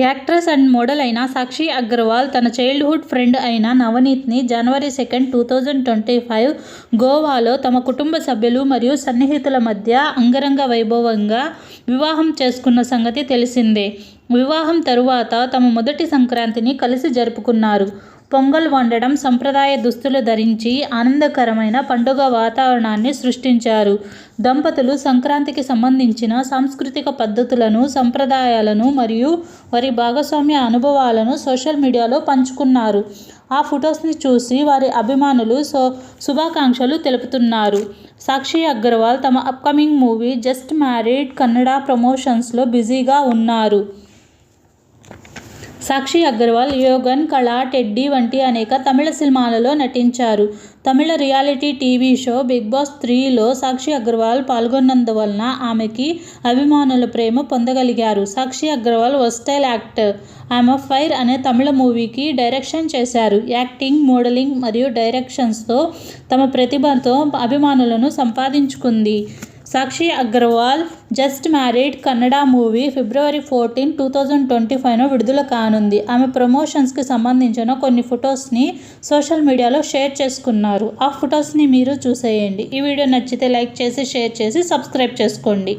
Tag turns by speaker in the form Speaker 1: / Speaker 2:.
Speaker 1: Actress and model అయిన సాక్షి అగర్వాల్ తన childhood friend అయిన నవనీత్ని January second two thousand twenty five గోవాలో తమ కుటుంబ సభ్యులు మరియు సన్నిహితుల మధ్య అంగరంగ వైభవంగా వివాహం చేసుకున్న సంగతి తెలిసిందే. వివాహం తరువాత తమ మొదటి సంక్రాంతిని కలిసి జరుపుకున్నారు. పొంగల్ వండడం సంప్రదాయ దుస్తులు ధరించి ఆనందకరమైన పండుగ వాతావరణాన్ని సృష్టించారు. దంపతులు సంక్రాంతికి సంబంధించిన సాంస్కృతిక పద్ధతులను సంప్రదాయాలను మరియు వారి భాగస్వామ్య అనుభవాలను సోషల్ మీడియాలో పంచుకున్నారు. ఆ ఫొటోస్ని చూసి వారి అభిమానులు సో శుభాకాంక్షలు తెలుపుతున్నారు. సాక్షి అగర్వాల్ తమ upcoming movie just married Kannada ప్రమోషన్స్లో బిజీగా ఉన్నారు. సాక్షి అగర్వాల్ యోగన్ కళా టెడ్డీ వంటి అనేక తమిళ సినిమాలలో నటించారు. Tamil reality TV show Bigg Boss త్రీలో సాక్షి అగర్వాల్ పాల్గొన్నందువలన ఆమెకి అభిమానుల ప్రేమ పొందగలిగారు. Sakshi Agarwal versatile actor. ఆమె ఫైర్ అనే తమిళ మూవీకి డైరెక్షన్ చేశారు. యాక్టింగ్ మోడలింగ్ మరియు డైరెక్షన్స్తో తమ ప్రతిభతో అభిమానులను సంపాదించుకుంది. Sakshi Agarwal just married Kannada movie February fourteen two thousand twenty ఫైవ్ను విడుదల కానుంది. ఆమె ప్రమోషన్స్కి సంబంధించిన కొన్ని ఫొటోస్ని సోషల్ మీడియాలో షేర్ చేసుకున్నారు. ఆ ఫొటోస్ని మీరు చూసేయండి. ఈ వీడియో నచ్చితే లైక్ చేసి షేర్ చేసి సబ్స్క్రైబ్ చేసుకోండి.